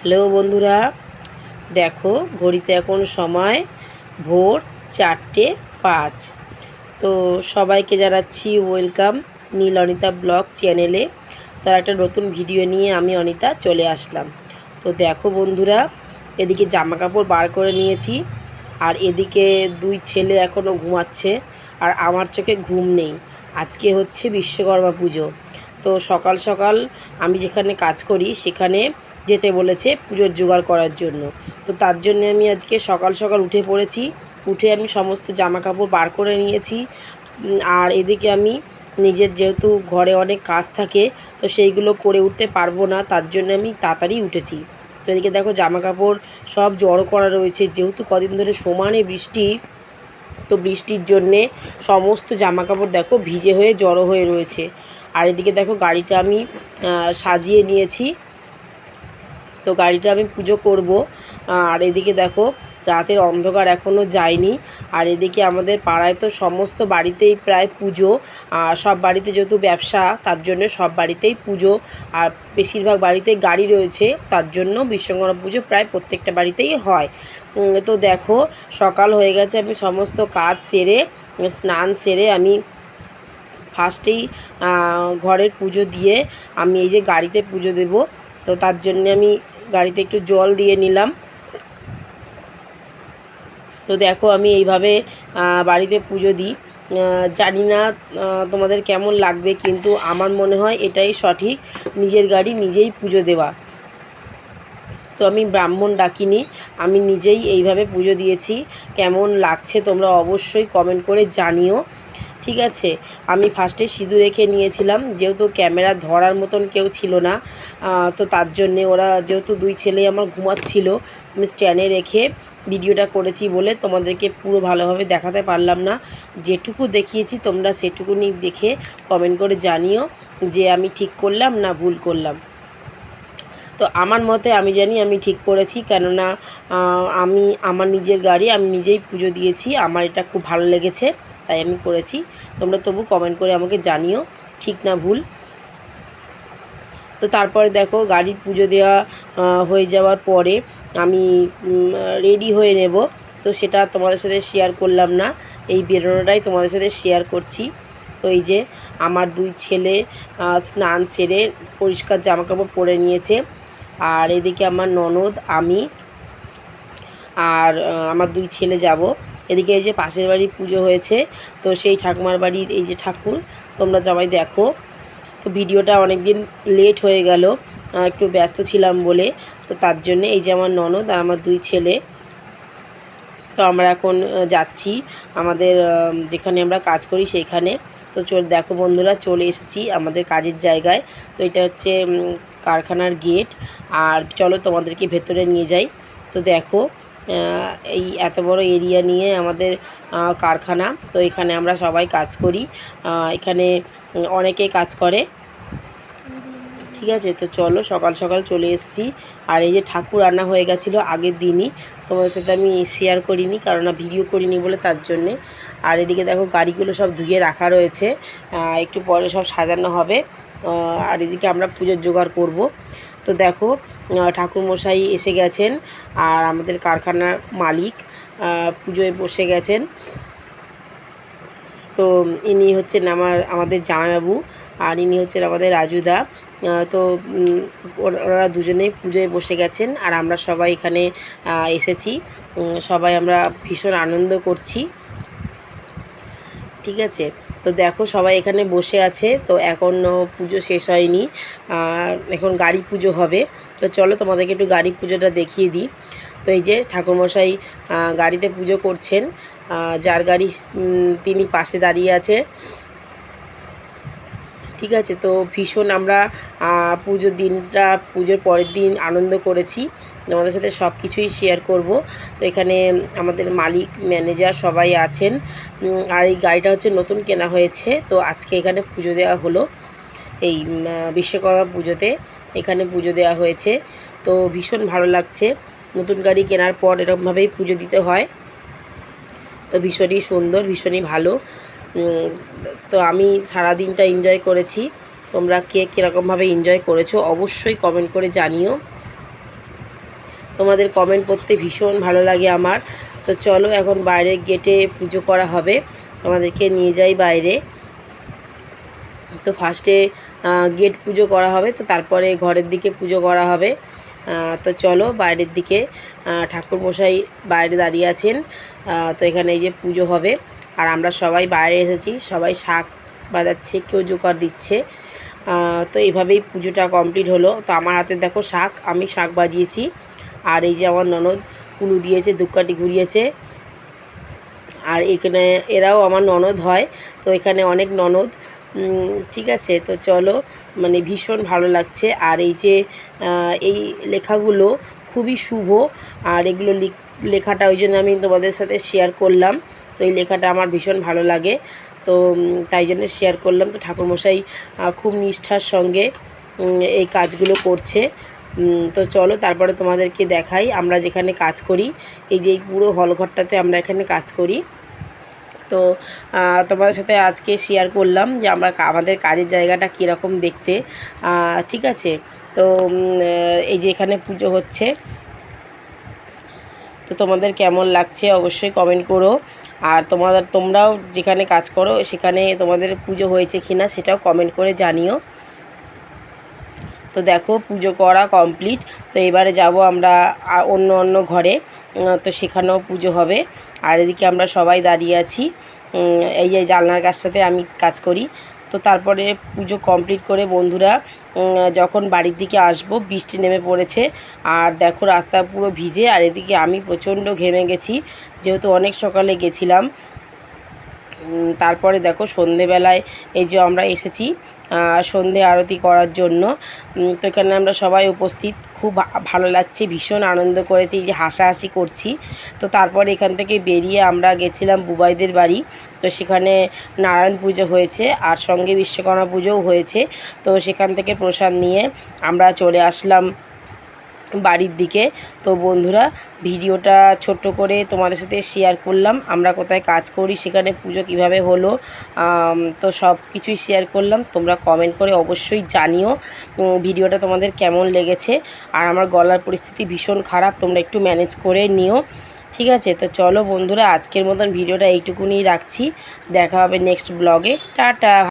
Hello বন্ধুরা, দেখো ঘড়িতে এখন সময় ভোর চারটে পাঁচ। তো সবাইকে জানাচ্ছি ওয়েলকাম নীল অনিতা ব্লগ চ্যানেলে। তার একটা নতুন ভিডিও নিয়ে আমি অনিতা চলে আসলাম। তো দেখো বন্ধুরা, এদিকে জামা কাপড় বার করে নিয়েছি, আর এদিকে দুই ছেলে এখনও ঘুমাচ্ছে, আর আমার চোখে ঘুম নেই। আজকে হচ্ছে বিশ্বকর্মা পুজো। তো সকাল সকাল আমি যেখানে কাজ করি, সেখানে যেতে বলেছে পুজোর জোগাড় করার জন্য। তো তার জন্য আমি আজকে সকাল সকাল উঠে পড়েছি। উঠে আমি সমস্ত জামা কাপড় বার করে নিয়েছি। আর এদিকে আমি নিজের যেহেতু ঘরে অনেক কাজ থাকে, তো সেইগুলো করে উঠতে পারব না, তার জন্য আমি তাড়াতাড়ি উঠেছি। তো এদিকে দেখো জামা কাপড় সব জড়ো করা রয়েছে। যেহেতু কদিন ধরে সমানে বৃষ্টি, তো বৃষ্টির জন্যে সমস্ত জামা কাপড় দেখো ভিজে হয়ে জড়ো হয়ে রয়েছে। আর এদিকে দেখো গাড়িটা আমি সাজিয়ে নিয়েছি। তো গাড়িটা আমি পুজো করব। আর এদিকে দেখো, রাতের অন্ধকার এখনও যায়নি। আর এদিকে আমাদের পাড়ায় তো সমস্ত বাড়িতেই প্রায় পুজো। আর সব বাড়িতে যেহেতু ব্যবসা, তার জন্য সব বাড়িতেই পুজো। আর বেশিরভাগ বাড়িতেই গাড়ি রয়েছে, তার জন্য বিশ্বকর্মা পুজো প্রায় প্রত্যেকটা বাড়িতেই হয়। তো দেখো, সকাল হয়ে গেছে, আমি সমস্ত কাজ সেরে, স্নান সেরে আমি ফার্স্টেই ঘরের পুজো দিয়ে আমি এই যে গাড়িতে পুজো দেব। তো তার জন্য আমি গাড়িতে একটু জল দিয়ে নিলাম। তো দেখো আমি এইভাবে বাড়িতে পুজো দিই। জানি না তোমাদের কেমন লাগবে, কিন্তু আমার মনে হয় এটাই সঠিক, নিজের গাড়ি নিজেই পুজো দেওয়া। তো আমি ব্রাহ্মণ ডাকিনি, আমি নিজেই এইভাবে পুজো দিয়েছি। কেমন লাগছে তোমরা অবশ্যই কমেন্ট করে জানিও। ঠিক আছে। আমি ফার্স্টে সিঁদুর রেখে নিয়েছিলাম। যেহেতু ক্যামেরা ধরার মতন কেউ ছিল না তো তার জন্যে ওরা যেহেতু দুই ছেলে আমার ঘুমাচ্ছিল, আমি স্ট্যান্ডে রেখে ভিডিওটা করেছি বলে তোমাদেরকে পুরো ভালোভাবে দেখাতে পারলাম না। যেটুকু দেখিয়েছি তোমরা সেটুকুনি দেখে কমেন্ট করে জানিও যে আমি ঠিক করলাম না ভুল করলাম। তো আমার মতে আমি জানি আমি ঠিক করেছি, কেননা আমি, আমার নিজের গাড়ি আমি নিজেই পুজো দিয়েছি। আমার এটা খুব ভালো লেগেছে। তাই আমি করেছি। তোমরা তবু কমেন্ট করে আমাকে জানিও, ঠিক না ভুল। তো তারপরে দেখো, গাড়ির পুজো দেওয়া হয়ে যাওয়ার পরে আমি রেডি হয়ে নেব। তো সেটা তোমাদের সাথে শেয়ার করলাম না। এই বেরোনোটাই তোমাদের সাথে শেয়ার করছি। তো এই যে, আমার দুই ছেলে স্নান সেরে পরিষ্কার জামাকাপড় পরে নিয়েছে। আর এদিকে আমার ননদ, আমি। আর আমার দুই ছেলে যাব। এদিকে এই যে পাশের বাড়ি পুজো হয়েছে, তো সেই ঠাকুমার বাড়ির এই যে ঠাকুর, তোমরা সবাই দেখো। তো ভিডিওটা অনেক দিন লেট হয়ে গেল একটু ব্যস্ত ছিলাম বলে, তো তার জন্য এই যে আমার ননদ আর আমার দুই ছেলে, তো আমরা এখন যাচ্ছি আমাদের যেখানে আমরা কাজ করি সেইখানে। তো চল, দেখো বন্ধুরা, চলে এসেছি আমাদের কাজের জায়গায়। তো এটা হচ্ছে কারখানার গেট আর চলো তোমাদেরকে ভেতরে নিয়ে যাই। তো দেখো এই এত বড় এরিয়া নিয়ে আমাদের কারখানা। তো এখানে আমরা সবাই কাজ করি। এখানে উম, অনেকেই কাজ করে। ঠিক আছে? তো চলো সকাল সকাল চলে এসেছি। আর এই যে ঠাকুর রান্না হয়ে গেছিল আগের দিনই তোমাদের সাথে আমি শেয়ার করিনি কারণ ভিডিও করিনি বলে তার জন্যে। আর এদিকে দেখো গাড়িগুলো সব ধুয়ে রাখা রয়েছে। একটু পরে সব সাজানো হবে। আর এদিকে আমরা পুজোর জোগাড় করব। তো দেখো ঠাকুরমশাই এসে গেছেন আর আমাদের কারখানার মালিক পুজোয় বসে গেছেন। তো ইনি হচ্ছেন আমার, আমাদের জামাইবাবু আর ইনি হচ্ছেন আমাদের রাজুদা। তো ওরা দুজনেই পুজোয় বসে গেছেন আর আমরা সবাই এখানে এসেছি। সবাই আমরা ভীষণ আনন্দ করছি। ঠিক আছে? তো দেখো সবাই এখানে বসে আছে। তো এখনও পুজো শেষ হয়নি। আর এখন গাড়ি পুজো হবে। তো চলো তোমাদেরকে একটু গাড়ি পুজোটা দেখিয়ে দিই। তো এই যে ঠাকুরমশাই গাড়িতে পুজো করছেন। যার গাড়ি তিনি পাশে দাঁড়িয়ে আছে। ঠিক আছে? তো ভীষণ আমরা পুজোর দিনটা, পুজোর পরের দিন আনন্দ করেছি। তোমাদের সাথে সব কিছুই শেয়ার করব। তো এখানে আমাদের মালিক ম্যানেজার সবাই আছেন। আর এই গাড়িটা হচ্ছে নতুন কেনা হয়েছে। তো আজকে এখানে পুজো দেওয়া হলো। এই বিশ্বকর্মা পুজোতে এখানে পুজো দেওয়া হয়েছে। তো ভীষণ ভালো লাগছে। নতুন গাড়ি কেনার পর এরকমভাবেই পুজো দিতে হয়। তো ভীষণই সুন্দর, ভীষণই ভালো। তো আমি সারা দিনটা এনজয় করেছি। তোমরা কে কীরকমভাবে এনজয় করেছ অবশ্যই কমেন্ট করে জানিও। তোমাদের কমেন্ট করতে ভীষণ ভালো লাগে আমার। তো চলো এখন বাইরের গেটে পুজো করা হবে। তোমাদেরকে নিয়ে যাই বাইরে। তো ফার্স্টে গেট পুজো করা হবে তো তারপরে ঘরের দিকে পুজো করা হবে। তো চলো বাইরের দিকে আহ, ঠাকুরমশাই বাইরে দাঁড়িয়ে আছেন। তো এখানে এই যে পুজো হবে। আর আমরা সবাই বাইরে এসেছি সবাই শাক বাজাচ্ছে কেউ জোগাড় দিচ্ছে। তো এইভাবেই পুজোটা কমপ্লিট হলো। তো আমার হাতে দেখো শাক আমি শাক বাজিয়েছি। আর এই যে আমার ননদ, কুলু দিয়েছে, ধূপকাঠি ঘুরিয়েছে। আর এখানে এরাও আমার ননদ হয়, তো এখানে অনেক ননদ। ঠিক আছে, তো চলো মানে ভীষণ ভালো লাগছে। আর এই যে এই লেখাগুলো খুবই শুভ। আর এগুলো লিখ- লেখাটা ওই জন্য আমি তোমাদের সাথে শেয়ার করলাম। তো এই লেখাটা আমার ভীষণ ভালো লাগে। তো তাই জন্য শেয়ার করলাম। তো ঠাকুরমশাই খুব নিষ্ঠার সঙ্গে এই কাজগুলো করছে। তো চলো তারপরে তোমাদেরকে দেখাই, আমরা যেখানে কাজ করি, এই যে পুরো হলঘরটাতে আমরা এখানে কাজ করি। তো তোমাদের সাথে আজকে শেয়ার করলাম যে আমরা আমাদের কাজের জায়গাটা কীরকম দেখতে ঠিক আছে? তো এই যে এখানে পুজো হচ্ছে। তো তোমাদের কেমন লাগছে অবশ্যই কমেন্ট করো। আর তোমাদের, তোমরাও যেখানে কাজ করো, সেখানে তোমাদের পুজো হয়েছে কি না সেটাও কমেন্ট করে জানিও। তো দেখো পুজো করা কমপ্লিট। তো এবারে যাব আমরা অন্য অন্য ঘরে। তো সেখানেও পুজো হবে। আর এদিকে আমরা সবাই দাঁড়িয়ে আছি। এই যে জানলার কাছটাতে আমি কাজ করি। তো তারপরে পুজো কমপ্লিট করে বন্ধুরা যখন বাড়ির দিকে আসব, বৃষ্টি নেমে পড়েছে। আর দেখো রাস্তা পুরো ভিজে, আর এদিকে আমি প্রচণ্ড ঘেমে গেছি। যেহেতু অনেক সকালে গেছিলাম। তারপরে দেখো সন্ধেবেলায় এই যে আমরা এসেছি সন্ধে আরতি করার জন্য। তো এখানে আমরা সবাই উপস্থিত। খুব ভালো লাগছে, ভীষণ আনন্দ করেছি যে হাসাহাসি করছি। তো তারপর এখান থেকে বেরিয়ে আমরা গেছিলাম বুবাইদের বাড়ি। তো সেখানে নারায়ণ পুজো হয়েছে আর সঙ্গে বিশ্বকর্মা পুজোও হয়েছে। তো সেখান থেকে প্রসাদ নিয়ে আমরা চলে আসলাম বাড়ির দিকে। তো বন্ধুরা, ভিডিওটা ছোট্ট করে তোমাদের সাথে শেয়ার করলাম। আমরা কোথায় কাজ করি, সেখানে পুজো কীভাবে হলো তো সব কিছুই শেয়ার করলাম। তোমরা কমেন্ট করে অবশ্যই জানিও ভিডিওটা তোমাদের কেমন লেগেছে। আর আমার গলার পরিস্থিতি ভীষণ খারাপ, তোমরা একটু ম্যানেজ করে নিও। ঠিক আছে? তো চলো বন্ধুরা, আজকের মতন ভিডিওটা এইটুকুনি রাখছি। দেখা হবে নেক্সট ব্লগে টাটা!